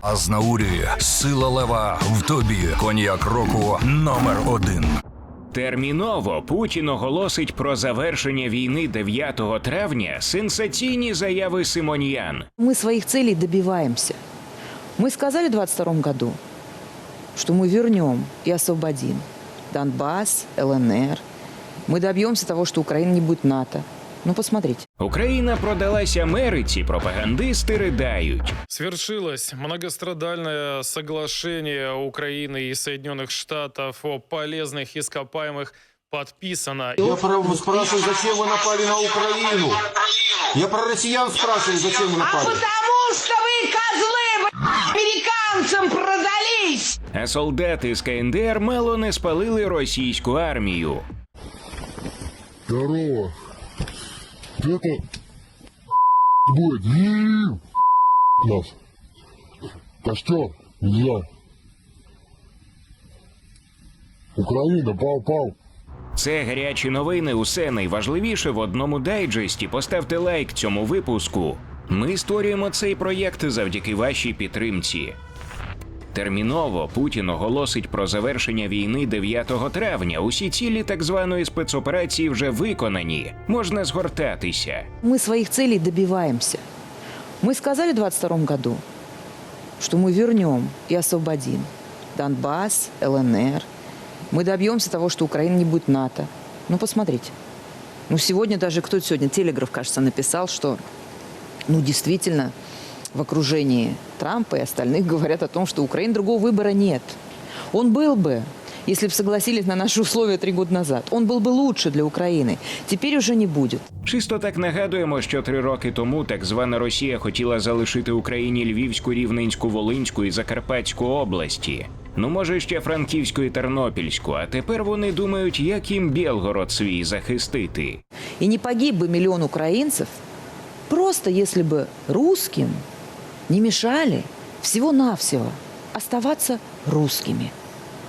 Азнаурі, сила лева в тобі. Коньяк року номер один. Терміново Путін оголосить про завершення війни 9 травня сенсаційні заяви Симоньян. Мы своих целей добиваемся. Мы сказали в 22 году, что мы вернем и освободим Донбасс, ЛНР. Мы добьемся того, что Украина не будет НАТО. Ну, посмотрите. Україна продалась Америці, пропагандисти ридають. Свершилось многострадальное соглашение Украины и Соединенных Штатов о полезных ископаемых подписано. Я про- спрашиваю, зачем вы напали на Украину? Я про россиян спрашиваю, зачем вы А напали? потому что вы, козлы, б***ь, американцам продались! А солдати з КНДР мало не спалили російську армію. Здорово. Это будет нас. Костер, я. Украина, пау-пау. Це гарячі новини. Усе найважливіше в одному дайджесті. Поставте лайк цьому випуску. Ми створюємо цей проєкт завдяки вашій підтримці. Терміново Путін оголосить про завершення війни 9 травня. Усі цілі так званої спецоперації вже виконані. Можна згортатися. Мы своих целей добиваемся. Мы сказали в 22 году, что мы вернем и освободим Донбасс, ЛНР. Мы добьемся того, что Украина не будет НАТО. Ну, посмотрите. Ну, сегодня даже кто сегодня, Телеграф, кажется, написал, что, ну, действительно, в окружении Трампа и остальных говорят о том, что у Украины другого выбора нет. Он был бы, если бы согласились на наши условия три года назад. Он был бы лучше для Украины. Теперь уже не будет. Чисто так нагадуємо, що три роки тому так звана Росія хотіла залишити Україні Львівську, Рівненську, Волинську і Закарпатську області. Ну, може, ще Франківську і Тернопільську, а тепер вони думають, як їм Білгород свій захистити. И не погиб бы миллион украинцев, просто если бы русским не мешали всего-навсего оставаться русскими.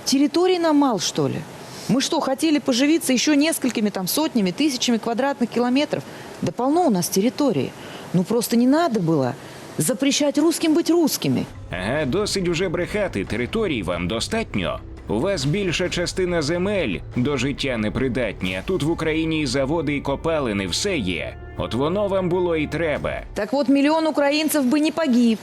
Территории нам мало, что ли? Мы что, хотели поживиться еще несколькими там сотнями, тысячами квадратных километров? Да полно у нас территории. Ну просто не надо было запрещать русским быть русскими. Ага, досить уже брехати, територій вам достатньо. У вас більша частина земель до життя непридатні, а тут в Україні і заводи, і копалини, все є. От воно вам було і треба. Так вот, миллион украинцев бы не погиб,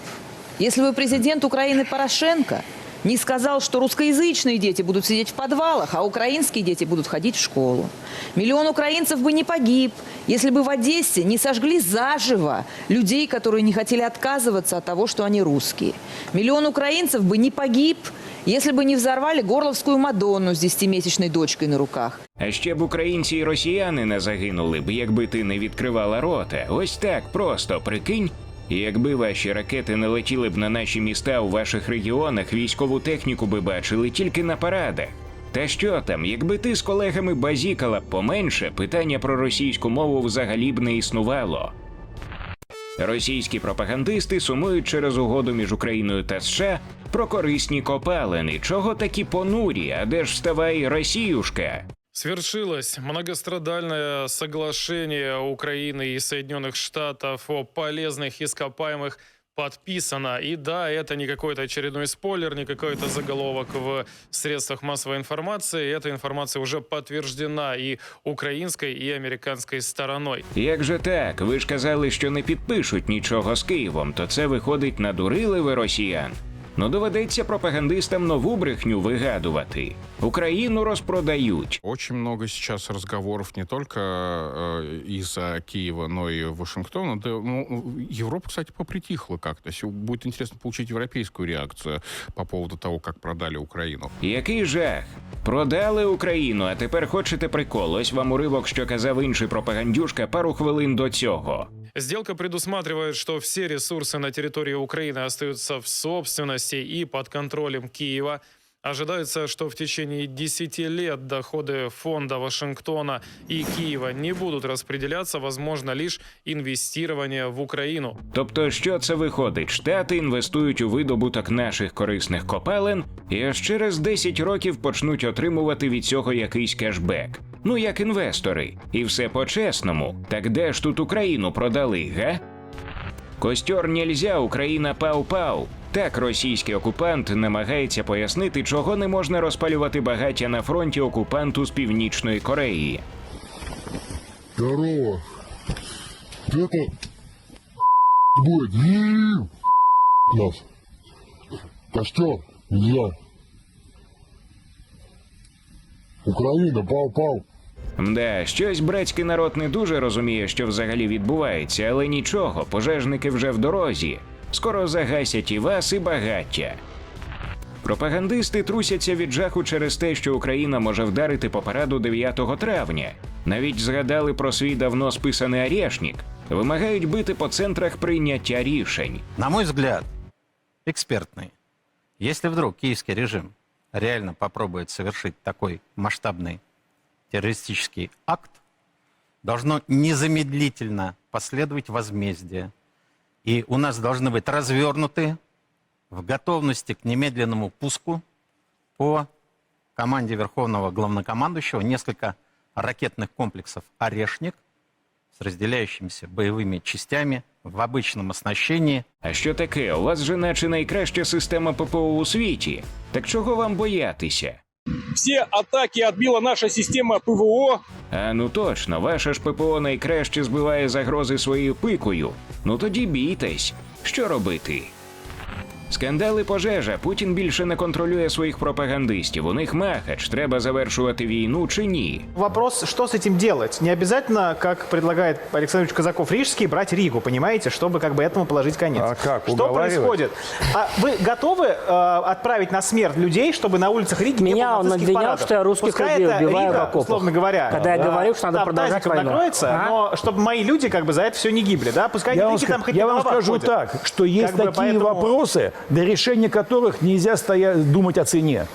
если бы президент Украины Порошенко не сказал, что русскоязычные дети будут сидеть в подвалах, а украинские дети будут ходить в школу. Миллион украинцев бы не погиб, если бы в Одессе не сожгли заживо людей, которые не хотели отказываться от того, что они русские. Миллион украинцев бы не погиб, если бы не взорвали Горловскую Мадонну с десятимесячной дочкой на руках. А ще б українці і росіяни не загинули б, якби ти не відкривала рота. Ось так просто прикинь. І Якби ваші ракети не летіли б на наші міста у ваших регіонах, військову техніку би бачили тільки на парадах. Та що там, якби ти з колегами базікала б поменше, питання про російську мову взагалі б не існувало. Російські пропагандисти сумують через угоду між Україною та США про корисні копалини. Чого такі понурі? А де ж вставай Росіюшка? Свершилось многострадальное соглашение Украины и Соединенных Штатов о полезных ископаемых подписано. И да, это не какой-то очередной спойлер, не какой-то заголовок в средствах массовой информации. Эта информация уже подтверждена и украинской, и американской стороной. Як же так? Ви ж казали, що не підпишуть нічого з Києвом, то це виходить надурили ви росіян. Ну доведеться пропагандистам нову брехню вигадувати. Україну розпродають. Очень много сейчас разговоров не только э, из-за Киева, но и Вашингтона. Да, ну, Европа, кстати, попритихла как-то. Будет интересно получить европейскую реакцию по поводу того, как продали Украину. Який жах? Продали Україну, а тепер хочете прикол. Ось вам уривок, що казав інший пропагандюшка пару хвилин до цього. Сделка предусматривает, что все ресурсы на территории Украины остаются в собственности и под контролем Киева. Ожидается, что в течение 10 лет доходы фонда Вашингтона и Киева не будут распределяться, возможно лишь инвестирование в Украину. Тобто, що це виходить? Штати інвестують у видобуток наших корисних копалин і аж через 10 років почнуть отримувати від цього якийсь кешбек. Ну як інвестори, і все по-чесному. Так де ж тут Україну продали, га? Костер нельзя, Україна пау-пау. Так російський окупант намагається пояснити, чого не можна розпалювати багаття на фронті окупанту з північної Кореї. Здорово. Это будет нас. Костер, нельзя. Украина, пау, пау. Мда, щось братський народ не дуже розуміє, що взагалі відбувається, але нічого, пожежники вже в дорозі. Скоро загасять і вас, і багаття. Пропагандисти трусяться від жаху через те, що Україна може вдарити по параду 9 травня. Навіть згадали про свій давно списаний орешник. Вимагають бити по центрах прийняття рішень. На мой взгляд, экспертный, если вдруг киевский режим реально попробует совершить такой масштабный террористический акт, должно незамедлительно последовать возмездие. И у нас должны быть развернуты в готовности к немедленному пуску по команде Верховного Главнокомандующего несколько ракетных комплексов «Орешник» с разделяющимися боевыми частями в обычном оснащении А що таке? У вас же наче найкраща система ППО у світі. Так чого вам боятися? Все атаки відбила наша система ПВО. А ну точно, ваше ж ППО найкраще збиває загрози своєю пикою. Ну тоді бійтесь. Що робити? Скандали пожежа. Путін більше не контролює своїх пропагандистів. У них махач. Треба завершувати війну чи ні? Вопрос, что с этим делать? Не обязательно, как предлагает Александр Казаков Рижский, брать Ригу, понимаете, чтобы как бы этому положить конец. А как, Что уговаривать? происходит? А вы готовы э, отправить на смерть людей, чтобы на улицах Риги не Меня было он нацистских обвинял, парадов? что я русских Пускай людей это убиваю в Рига, окопах. условно говоря. Когда я да, говорю, что надо там продолжать тазиком войну. накроется, А? но чтобы мои люди как бы за это все не гибли, да? Пускай Я они вам, такие там ска- хоть я на вам головах скажу ходят. так, что есть Как бы такие поэтому- вопросы, для решения которых нельзя стоять, думать о цене.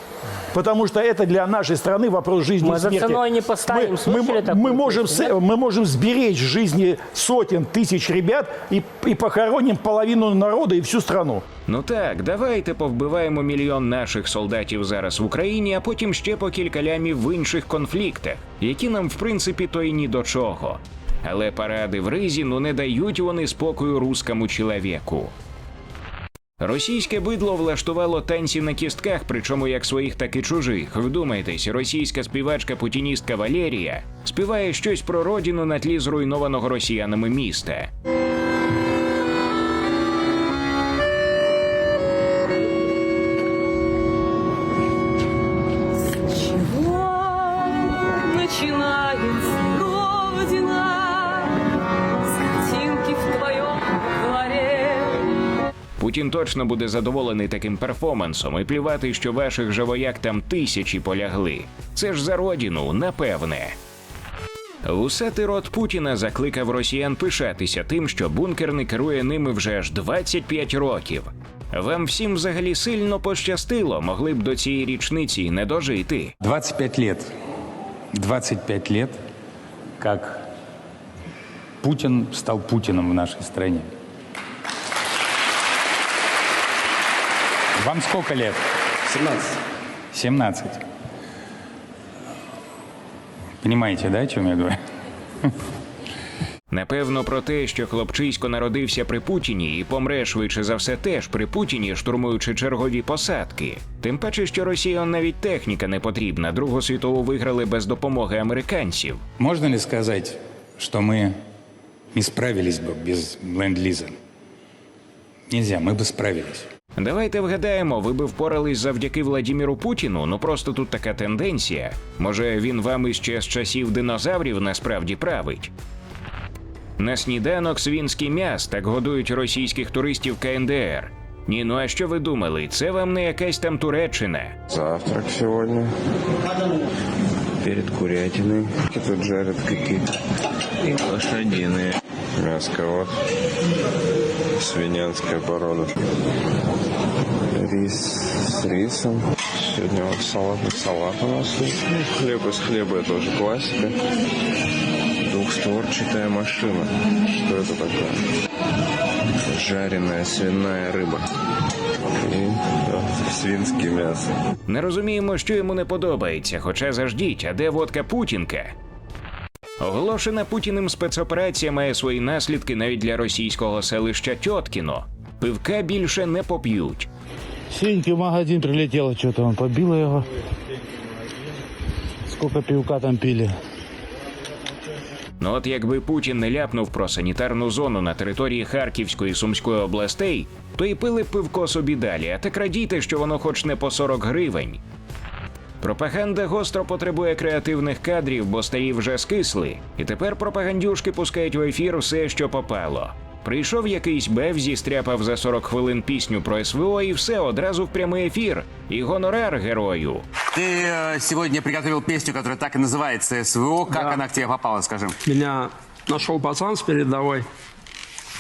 Потому что это для нашей страны вопрос жизни Мы и за смерти. ценой не поставим. Мы, Слышали мы- такую мы можем, песню, с- да? мы можем сберечь жизни сотен тысяч ребят и, и похороним половину народа и всю страну. Ну так, давайте повбиваємо мільйон наших солдатів зараз в Україні, а потім ще по кілька лямів в інших конфліктах, які нам в принципі то й ні до чого. Але паради в ризі ну не дають вони спокою рускому чоловіку. Російське бидло влаштувало танці на кістках, причому як своїх, так і чужих. Вдумайтесь, російська співачка путіністка Валерія співає щось про родину на тлі зруйнованого росіянами міста. Путін точно буде задоволений таким перформансом і плювати, що ваших живояк там тисячі полягли. Це ж за родину, напевне. Усатий рот Путіна закликав росіян пишатися тим, що бункер не керує ними вже аж 25 років. Вам всім взагалі сильно пощастило, могли б до цієї річниці не дожити. 25 лет. 25 лет, как Путин стал Путиным в нашей стране. Вам сколько лет? 17. 17. Понимаете, да, о чем я говорю? Напевно, про те, що хлопчисько народився при Путіні і помре швидше за все теж при Путіні, штурмуючи чергові посадки. Тим паче, що Росіян навіть техніка не потрібна. Другу світову виграли без допомоги американців. Можно ли сказать, что мы не справились бы без ленд-лиза? Нельзя, мы бы справились. Давайте вгадаємо, ви би впорались завдяки Владіміру Путіну. Ну просто тут така тенденція. Може, він вам іще з часів динозаврів насправді править. На сніданок свінський м'яс так годують російських туристів КНДР. Ні, ну а що ви думали? Це вам не якась там Туреччина. Завтрак сегодня. Перед курятиной. Тут жарят какие-то. И лошадиные. Мяско вот Свинянская порода. Рис с рисом. Сегодня вот салатный салат у нас есть. Ну, Хлеб из хлеба это уже классика. Двухстворчатая машина. Что это такое? Жареная свиная рыба. И да, свинское мясо. Не розуміємо, що йому не подобається, хоча заждіть, а де водка Путінка? Оголошена Путіним спецоперація має свої наслідки навіть для російського селища Тьоткіно. пивка більше не поп'ють. Синьки в магазин прилетело, что-то он побило его. Сколько пивка там пили. Ну от якби Путін не ляпнув про санітарну зону на території Харківської і Сумської областей, то і пили пивко собі далі, а так радійте, що воно хоч не по 40 гривень. Пропаганда гостро потребує креативних кадрів, бо старі вже скисли, і тепер пропагандюшки пускають в ефір все, що попало. Прийшов якийсь бев, зістряпав за 40 хвилин пісню про СВО і все одразу в прямий ефір. І гонорар герою. Ты э, сегодня приготовил песню, которая так и называется СВО. Как она к тебе попала, скажи? Меня нашел пацан с передовой.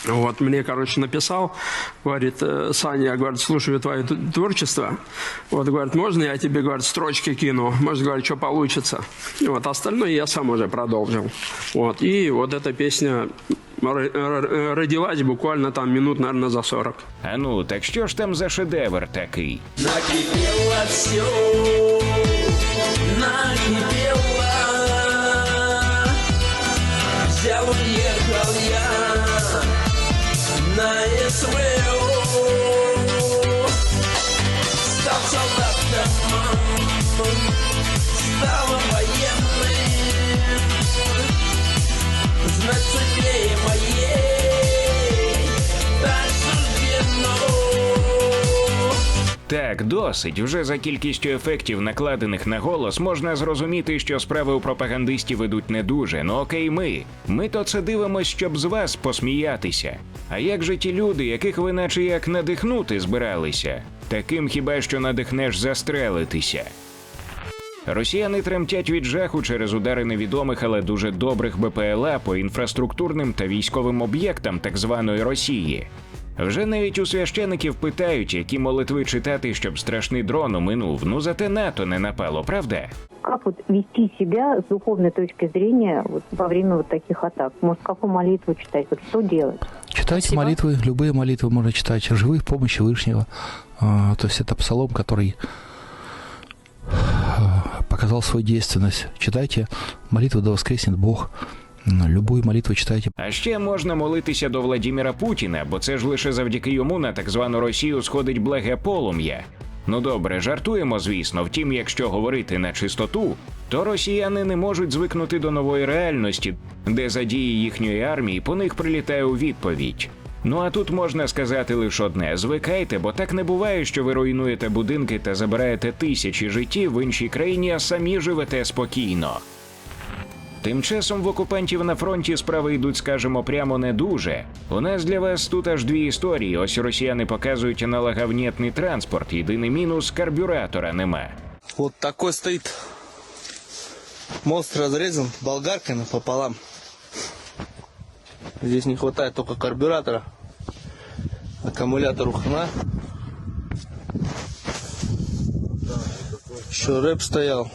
Вот, мне, короче, написал, говорит, «Э, Саня, я, говорит, слушаю твое творчество. Вот, говорит, можно я тебе, говорит, строчки кину? Может, говорит, что получится? Вот, остальное я сам уже продолжил. Вот, и вот эта песня родилась буквально там минут, наверное, за 40. А ну, так що ж там за шедевр такий? Накипело все, накипело. На СВО. Так, досить. Вже за кількістю ефектів, накладених на голос, можна зрозуміти, що справи у пропагандистів ведуть не дуже. Ну окей, ми. Ми то це дивимось, щоб з вас посміятися. А як же ті люди, яких ви наче як надихнути збиралися? Таким хіба що надихнеш застрелитися. Росіяни тремтять від жаху через удари невідомих, але дуже добрих БПЛА по інфраструктурним та військовим об'єктам так званої Росії. Вже навіть у священиків питають, які молитви читати, щоб страшний дрон уминув. Ну зате НАТО не напало, правда? Как вот вести себя с духовной точки зрения вот, во время вот таких атак? Может, какую молитву читать? Вот что делать? Читайте молитвы, любые молитвы можно читать, живы в помощи Вышнего. А, То есть это псалом, который а, показал свою действенность. Читайте молитву «Да воскреснет Бог». Любую молитву читайте. А ще можна молитися до Владіміра Путіна, бо це ж лише завдяки йому на так звану Росію сходить благе полум'я. Ну добре, жартуємо, звісно. Втім, якщо говорити на чистоту, то росіяни не можуть звикнути до нової реальності, де за дії їхньої армії по них прилітає у відповідь. Ну а тут можна сказати лише одне: звикайте, бо так не буває, що ви руйнуєте будинки та забираєте тисячі життів в іншій країні, а самі живете спокійно. Тим часом в окупантів на фронті справи йдуть, скажімо, прямо не дуже. У нас для вас тут аж дві історії. Ось росіяни показують аналоговнєтний транспорт. Єдиний мінус карбюратора нема. Вот такой стоит. Мост разрезан болгарками пополам. Здесь не хватает только карбюратора. Аккумулятор хна. Еще рэп стоял.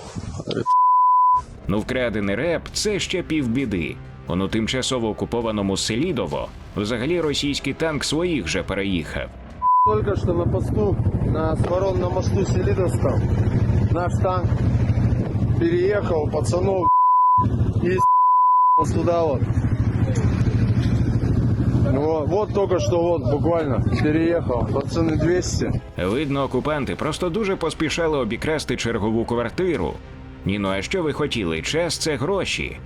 Ну, вкрадений реп це ще півбіди. Он у тимчасово окупованому Селідово взагалі російський танк своїх же переїхав. Только что на посту, на Сморон на мосту Селидовском, наш танк переехал, пацанов с***л туда вот. Вот, вот только что вот буквально переехал, пацаны 200. Видно, окупанти просто дуже поспішали обікрасти чергову квартиру. Ні, ну а що ви хотіли? Час це гроші.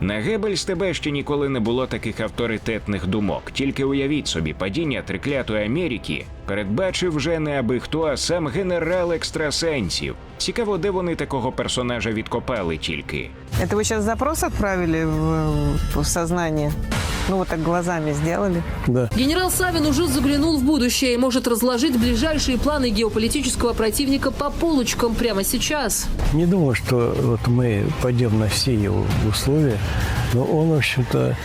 На Гебельс тебе ще ніколи не було таких авторитетних думок. Тільки уявіть собі, падіння триклятої Америки передбачив вже не аби хто, а сам генерал екстрасенсів. Цікаво, де вони такого персонажа відкопали тільки. Это вы сейчас запрос отправили в, в сознание? Ну, вот так глазами сделали. Генерал Савин уже заглянул в будущее и может разложить ближайшие планы геополитического противника по полочкам прямо сейчас. Не думаю, что вот мы пойдем на все его условия, но он, в общем-то,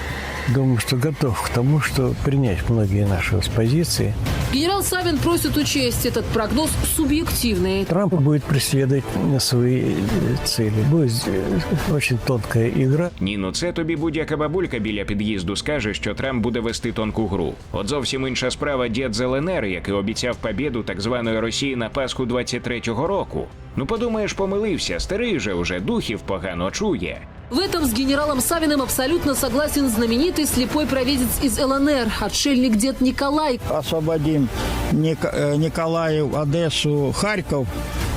думаю, что готов к тому, что принять многие наши позиции. Генерал Савин просит учесть этот прогноз субъективный. Трамп будет преследовать свои э, цели. Будет э, очень тонкая игра. Ні, ну це тобі будь-яка бабулька біля під'їзду скаже, що Трамп буде вести тонку гру. От зовсім інша справа дід з ЛНР, який обіцяв побєду так званої Росії на Пасху 23-го року. Ну подумаєш, помилився, старий же уже духів погано чує. В этом с генералом Савиным абсолютно согласен знаменитый слепой провидец из ЛНР, отшельник дед Николай. Освободим Ник- э, Николаев, Одессу, Харьков.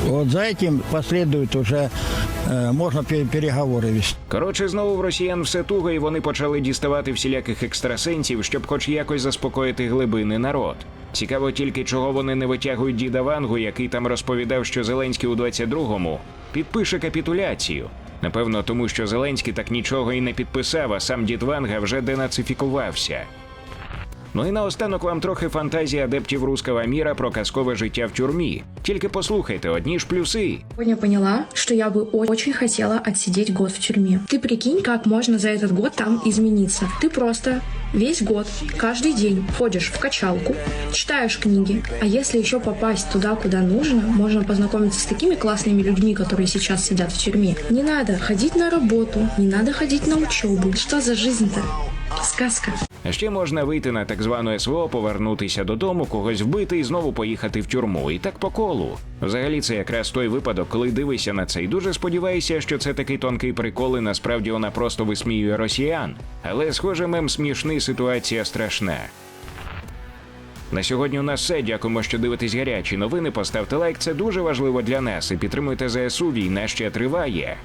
Вот за этим последует уже, э, можно пе- переговоры вести. Коротше, знову в росіян все туго, і вони почали діставати всіляких екстрасенсів, щоб хоч якось заспокоїти глибини народ. Цікаво тільки, чого вони не витягують діда Вангу, який там розповідав, що Зеленський у 22-му підпише капітуляцію. Напевно, тому що Зеленський так нічого і не підписав, а сам дід Ванга вже денацифікувався. Ну і наостанок вам трохи фантазії адептів руского міра про казкове життя в тюрмі. Тільки послухайте одні ж плюси. Сегодня поняла, что я бы очень хотела отсидеть год в тюрьме. Ты прикинь, как можно за этот год там измениться. Ты просто весь год, каждый день ходишь в качалку, читаешь книги, а если еще попасть туда, куда нужно, можно познакомиться с такими классными людьми, которые сейчас сидят в тюрьме. Не надо ходить на работу, не надо ходить на учебу. Что за жизнь-то? Сказка. Ще можна вийти на так звану СВО, повернутися додому, когось вбити і знову поїхати в тюрму. І так по колу. Взагалі, це якраз той випадок, коли дивишся на це. І дуже сподіваюся, що це такий тонкий прикол, і насправді вона просто висміює росіян. Але, схоже, мем смішний, ситуація страшна. На сьогодні у нас все. Дякуємо, що дивитесь гарячі новини. Поставте лайк, це дуже важливо для нас. І підтримуйте ЗСУ. Війна ще триває.